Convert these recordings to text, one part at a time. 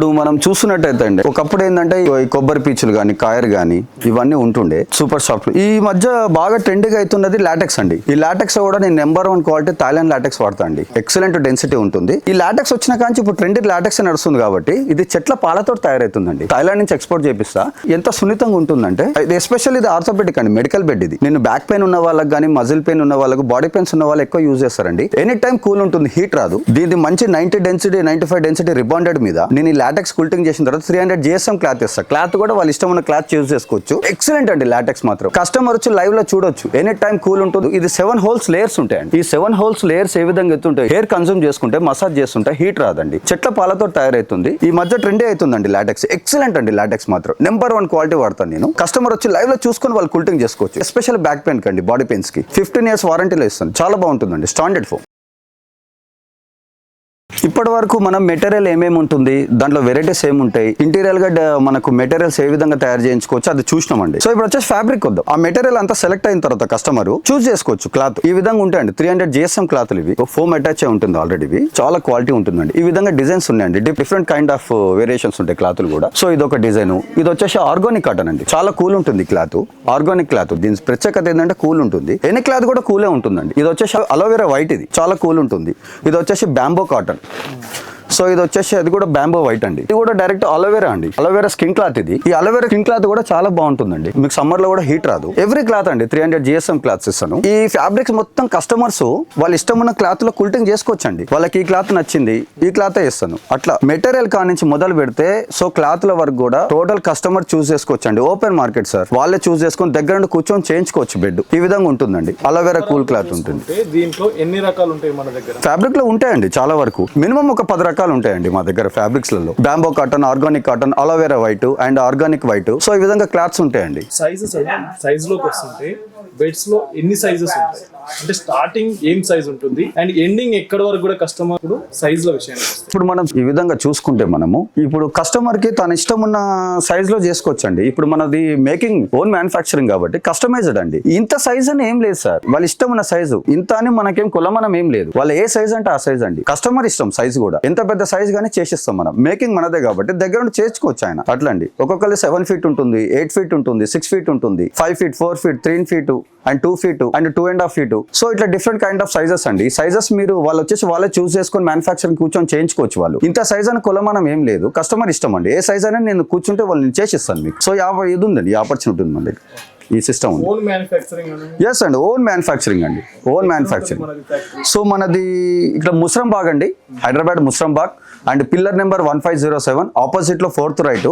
ఇప్పుడు మనం చూస్తున్నట్టయితే అండి ఒకప్పుడు ఏంటంటే ఈ కొబ్బరి పీచులు కానీ కాయర్ కానీ ఇవన్నీ ఉంటుండే సూపర్ సాఫ్ట్. ఈ మధ్య బాగా ట్రెండింగ్ అవుతున్నది లాటెక్స్ అండి. ఈ లాటెక్స్ కూడా నేను number one quality Thailand latex వాడతా అండి. ఎక్సలెంట్ డెన్సిటీ ఉంటుంది. ఈ లాటెక్స్ వచ్చిన కాంచి ఇప్పుడు ట్రెండింగ్ లాటెక్స్ నడుస్తుంది కాబట్టి ఇది చెట్ల పాలతో తయారవుతుందండి థాయిలాండ్ నుంచి ఎక్స్పోర్ట్ చేపిస్తా. ఎంత సున్నితంగా ఉంటుందంటే ఇది ఎస్పెషల్ ఇది ఆర్థోపెటిక్ అండి మెడికల్ బెడ్ ఇది. నేను బ్యాక్ పెయిన్ ఉన్న వాళ్ళకి కానీ మజిల్ పెయిన్ ఉన్న వాళ్ళకి బాడీ పెయిన్స్ ఉన్న వాళ్ళు ఎక్కువ యూజ్ చేస్తారండి. ఎనీ టైం కూల్ ఉంటుంది హీట్ రాదు. దీని మంచి ninety density ninety five density rebonded మీద నేను ఈ లాటెక్స్ కుల్టింగ్ చేసిన తర్వాత త్రీ హండ్రెడ్ జిఎస్ఎం క్లాత్ ఇస్తారు. క్లాత్ కూడా వాళ్ళు ఇష్టం ఉన్న క్లాత్ చూస్ చేసుకోవచ్చు. ఎక్సలెంట్ అండి లాటెక్స్ మాత్రం. కస్టమర్ వచ్చి లైవ్లో చూడొచ్చు. ఎనీ టైం కూల్ ఉంటుంది. ఇది సెవెన్ హోల్స్ లేయర్స్ ఉంటాయండి. ఈ సెవెన్ హోల్స్ లేయర్స్ ఏ విధంగా ఎత్తుంటాయి హెయిర్ కన్సూమ్ చేసుకుంటే మసాజ్ చేస్తుంటే హీట్ రాదండి. చెట్ల పాలతో తయారవుతుంది ఈ మధ్య ట్రెండే అవుతుందండి లాటెక్స్ ఎక్సలెంట్ అండి లాటెక్స్ మాత్రం. నెంబర్ వన్ క్వాలిటీ వాడతాను నేను. కస్టమర్ వచ్చి లైవ్లో చూసుకొని వాళ్ళు కుల్టింగ్ చేసుకోవచ్చు. ఎస్పెషల్ బ్యాక్ పెయిన్ కండి బాడీ పెయిన్స్కి. ఫిఫ్టీన్ ఇయర్స్ వారంటీలో ఇస్తాను చాలా బాగుంటుందండి. స్టాండర్డ్ ఫోన్ ఇప్పటి వరకు మనం మెటీరియల్ ఏమేమి ఉంటుంది దాంట్లో వెరైటీస్ ఏముంటాయి ఇంటీరియల్గా మనకు మెటీరియల్స్ ఏ విధంగా తయారు చేయించుకోవచ్చు అది చూసినామండి. సో ఇప్పుడు వచ్చేసి ఫ్యాబ్రిక్ వద్దాం. ఆ మెటీరియల్ అంతా సెలెక్ట్ అయిన తర్వాత కస్టమర్ చూస్ చేసుకోవచ్చు క్లాత్. ఈ విధంగా ఉంటాయండి. త్రీ హండ్రెడ్ జిఎస్ఎం క్లాత్లు ఇవి. ఫోమ్ అటాచ్ ఉంటుంది ఆల్రెడీ ఇవి. చాలా క్వాలిటీ ఉంటుందండి. ఈ విధంగా డిజైన్స్ ఉన్నాయండి. డిఫరెంట్ కైండ్ ఆఫ్ వేరియేషన్స్ ఉంటాయి క్లాత్లు కూడా. సో ఇది ఒక డిజైన్. ఇది వచ్చేసి ఆర్గానిక్ కాటన్ అండి. చాలా కూల్ ఉంటుంది క్లాత్. Organic cloth. దీని ప్రత్యేకత ఏంటంటే కూల్ ఉంటుంది. ఎన్ని క్లాత్ కూడా కూలే ఉంటుందండి. ఇది వచ్చేసి అలోవెరా వైట్ ఇది. చాలా కూల్ ఉంటుంది. ఇది వచ్చేసి బ్యాంబో కాటన్. Mm. సో ఇది వచ్చేసి అది కూడా బ్యాంబో వైట్ అండి. ఇది కూడా డైరెక్ట్ అలోవెరా అండి. అలోవెరా స్కిన్ క్లాత్ ఇది. ఈ అలోవెరా స్కిన్ క్లాత్ కూడా చాలా బాగుంటుందండి. మీకు సమ్మర్లో కూడా హీట్ రాదు. ఎవ్రీ క్లాత్ అండి త్రీ హండ్రెడ్ జిఎస్ఎం క్లాత్స్ ఇస్తాను. ఈ ఫ్యాబ్రిక్స్ మొత్తం కస్టమర్స్ వాళ్ళ ఇష్టం ఉన్న క్లాత్లో కుల్టింగ్ చేసుకోవచ్చండి. వాళ్ళకి ఈ క్లాత్ నచ్చింది ఈ క్లాత్ ఇస్తాను. అట్లా మెటీరియల్ కా నుంచి మొదలు పెడితే సో క్లాత్ ల వరకు కూడా టోటల్ కస్టమర్ చూస్ చేసుకోవచ్చండి. ఓపెన్ మార్కెట్ సార్ వాళ్ళే చూస్ చేసుకొని దగ్గర నుండి కూర్చొని చేయించుకోవచ్చు బెడ్ ఈ విధంగా ఉంటుందండి. అలోవెరా కూల్ క్లాత్ ఉంటుంది. దీంట్లో ఎన్ని రకాలు ఉంటాయి మన దగ్గర? ఫ్యాబ్రిక్లో ఉంటాయండి చాలా వరకు. మినిమం ఒక పది రకాలు ఉంటాయండి మా దగ్గర ఫ్యాబ్రిక్స్లలో bamboo cotton organic cotton aloe vera white and organic white. So ఈ విధంగా క్లాత్స్ ఉంటాయండి. సైజెస్ సైజ్లోకి వస్తుంటే బెడ్స్లో ఎన్ని సైజెస్ ఉంటాయి? అంటే స్టార్టింగ్ ఏం సైజ్ ఉంటుంది? అండ్ ఎండింగ్ ఎక్కడ వరకు కూడా కస్టమర్ ఇప్పుడు సైజ్లో వస్తుంది ఇప్పుడు మనం ఈ విధంగా చూసుకుంటే మనము ఇప్పుడు కస్టమర్కి తన ఇష్టం ఉన్న సైజ్లో చేసుకోవచ్చండి. ఇప్పుడు మనది మేకింగ్ ఓన్ మ్యానుఫాక్చరింగ్ కాబట్టి కస్టమైజ్డ్ అండి. ఇంత సైజ్ అని ఏం లేదు సార్. వాళ్ళ ఇష్టం ఉన్న సైజు. ఇంత అని మనకేం కులమనం ఏం లేదు. వాళ్ళ ఏ సైజ్ అంటే ఆ సైజ్ అండి. కస్టమర్ ఇష్టం సైజ్ కూడా. ఎంత పెద్ద సైజ్ కానీ చేసిస్తాం మనం. మేకింగ్ మనదే కాబట్టి దగ్గర నుండి చేసుకోవచ్చు ఆయన. అట్లా అండి ఒక్కొక్కరు సెవెన్ ఫీట్ ఉంటుంది ఎయిట్ ఫీట్ ఉంటుంది సిక్స్ ఫీట్ ఉంటుంది five feet four feet three feet and two feet and two and half feet so ఇట్లా డిఫరెంట్ కైండ్ ఆఫ్ సైజెస్ అండి. సైజెస్ మీరు వాళ్ళు వచ్చేసి వాళ్ళే చూస్ చేసుకొని మ్యానుఫాక్చరింగ్ కూర్చొని చేయించుకోవచ్చు వాళ్ళు. ఇంత సైజ్ అని కులమానం ఏం లేదు. కస్టమర్ ఇష్టం అండి. ఏ సైజ్ అయినా నేను కూర్చుంటే వాళ్ళు నేను చేసిస్తాను మీకు. సో యాభై ఇది ఉందండి ఈ ఆపర్చునిటీ ఉంది మన దగ్గర. ఈ సిస్టమ్ ఉంది. ఎస్ అండి ఓన్ మ్యానుఫ్యాక్చరింగ్ అండి. ఓన్ మ్యానుఫ్యాక్చరింగ్ సో మనది ఇక్కడ ముస్రంబాగ్ అండి. Hyderabad Musarambagh. And pillar number one five zero seven ఆపోజిట్లో ఫోర్త్ రైట్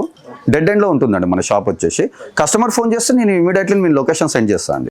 డెడ్ ఎండ్లో ఉంటుందండి మన షాప్ వచ్చేసి. కస్టమర్ ఫోన్ చేస్తే నేను ఇమీడియట్లీ మీ లొకేషన్ సెండ్ చేస్తాను